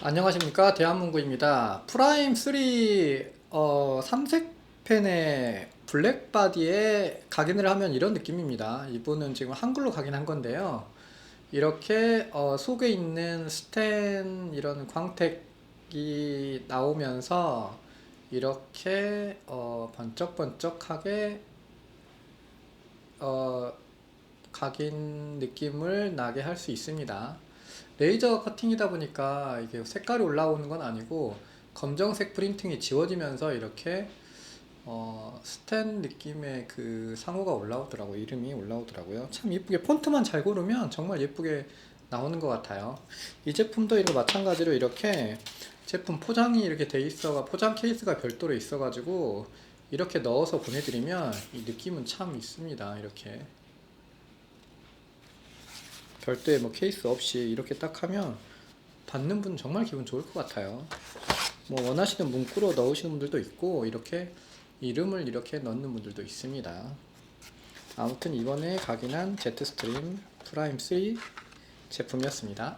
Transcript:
안녕하십니까? 대한문구입니다. 프라임 3 어, 삼색 펜의 블랙 바디에 각인을 하면 이런 느낌입니다. 이분은 지금 한글로 각인한 건데요. 이렇게 어, 속에 있는 스텐 이런 광택이 나오면서 이렇게 어, 번쩍번쩍하게 어, 각인 느낌을 나게 할 수 있습니다. 레이저 커팅이다 보니까 이게 색깔이 올라오는 건 아니고 검정색 프린팅이 지워지면서 이렇게 어, 스텐 느낌의 그 상호가 올라오더라고 요 이름이 올라오더라고요. 참 예쁘게 폰트만 잘 고르면 정말 예쁘게 나오는 것 같아요. 이 제품도 이거 마찬가지로 이렇게 제품 포장이 이렇게 돼 있어가 포장 케이스가 별도로 있어 가지고 이렇게 넣어서 보내드리면 이 느낌은 참 있습니다. 이렇게 별도의 뭐 케이스 없이 이렇게 딱 하면 받는 분 정말 기분 좋을 것 같아요. 뭐 원하시는 문구로 넣으시는 분들도 있고 이렇게 이름을 이렇게 넣는 분들도 있습니다. 아무튼 이번에 각인한 제트스트림 프라임 3 제품이었습니다.